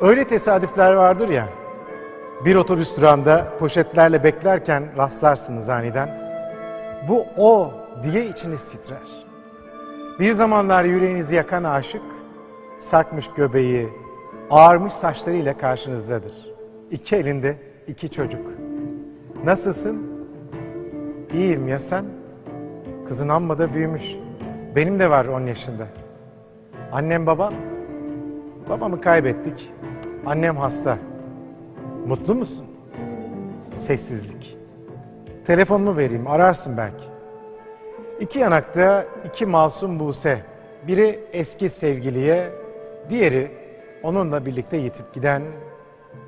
Öyle tesadüfler vardır ya. Bir otobüs durağında poşetlerle beklerken rastlarsınız aniden. Bu o diye içiniz titrer. Bir zamanlar yüreğinizi yakan aşık, sarkmış göbeği, ağarmış saçlarıyla karşınızdadır. İki elinde iki çocuk. Nasılsın? İyiyim ya sen? Kızın amma da büyümüş. Benim de var 10 yaşında. Annem babam? Babamı kaybettik. Annem hasta. Mutlu musun? Sessizlik. Telefonumu vereyim, ararsın belki. İki yanakta iki masum Buse. Biri eski sevgiliye, diğeri onunla birlikte yitip giden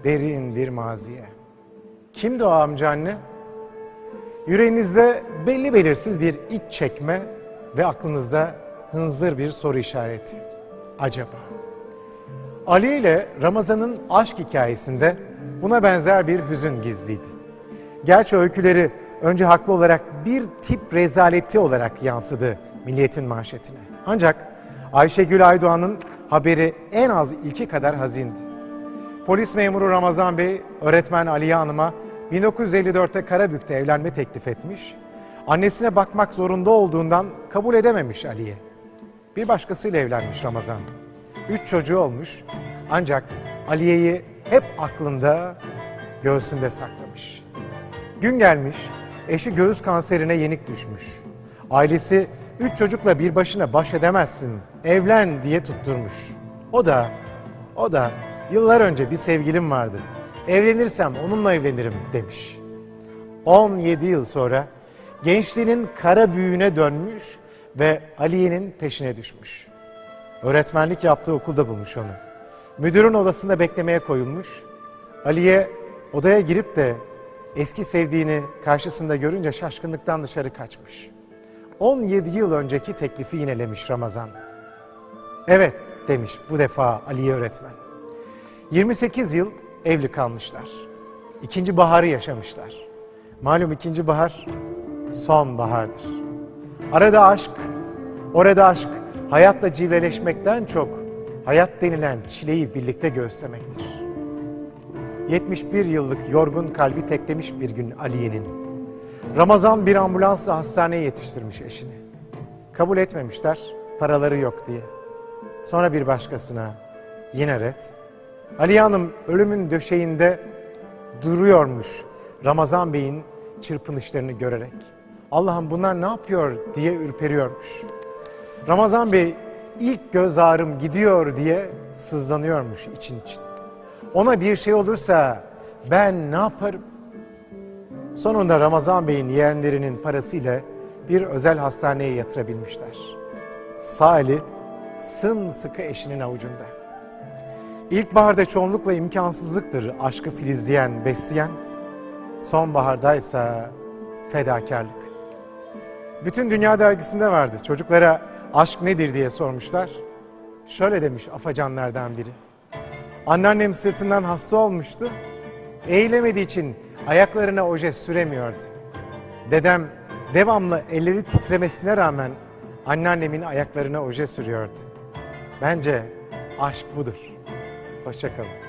derin bir maziye. Kimdi o amca? Yüreğinizde belli belirsiz bir iç çekme ve aklınızda hınzır bir soru işareti. Acaba? Ali ile Ramazan'ın aşk hikayesinde buna benzer bir hüzün gizliydi. Gerçi öyküleri önce haklı olarak bir tip rezaleti olarak yansıdı Milliyet'in manşetine. Ancak Ayşegül Aydoğan'ın haberi en az ilki kadar hazindi. Polis memuru Ramazan Bey, öğretmen Aliye Hanım'a 1954'te Karabük'te evlenme teklif etmiş. Annesine bakmak zorunda olduğundan kabul edememiş Aliye. Bir başkasıyla evlenmiş Ramazan. Üç çocuğu olmuş ancak Aliye'yi hep aklında, göğsünde saklamış. Gün gelmiş, eşi göğüs kanserine yenik düşmüş. Ailesi üç çocukla bir başına baş edemezsin, evlen diye tutturmuş. O da, o da yıllar önce bir sevgilim vardı. Evlenirsem onunla evlenirim demiş. 17 yıl sonra gençliğinin kara büyüğüne dönmüş ve Aliye'nin peşine düşmüş. Öğretmenlik yaptığı okulda bulmuş onu. Müdürün odasında beklemeye koyulmuş. Aliye odaya girip de eski sevdiğini karşısında görünce şaşkınlıktan dışarı kaçmış. 17 yıl önceki teklifi yinelemiş Ramazan. Evet demiş bu defa Aliye öğretmen. 28 yıl evli kalmışlar. İkinci baharı yaşamışlar. Malum ikinci bahar son bahardır. Arada aşk, orada aşk hayatla cilveleşmekten çok hayat denilen çileyi birlikte göğüslemektir. 71 yıllık yorgun kalbi teklemiş bir gün Aliye'nin. Ramazan bir ambulansla hastaneye yetiştirmiş eşini. Kabul etmemişler, paraları yok diye. Sonra bir başkasına yine red. Aliye Hanım ölümün döşeğinde duruyormuş Ramazan Bey'in çırpınışlarını görerek. Allah'ım bunlar ne yapıyor diye ürperiyormuş. Ramazan Bey ilk göz ağrım gidiyor diye sızlanıyormuş için için. Ona bir şey olursa ben ne yaparım? Sonunda Ramazan Bey'in yeğenlerinin parasıyla bir özel hastaneye yatırabilmişler. Sağ eli sımsıkı eşinin avucunda. İlkbaharda çoğunlukla imkansızlıktır aşkı filizleyen, besleyen. Sonbahardaysa fedakarlık. Bütün Dünya Dergisi'nde vardı. Çocuklara aşk nedir diye sormuşlar. Şöyle demiş afacanlardan biri. Anneannem sırtından hasta olmuştu. Eğilemediği için ayaklarına oje süremiyordu. Dedem devamlı elleri titremesine rağmen anneannemin ayaklarına oje sürüyordu. Bence aşk budur. Hoşçakalın.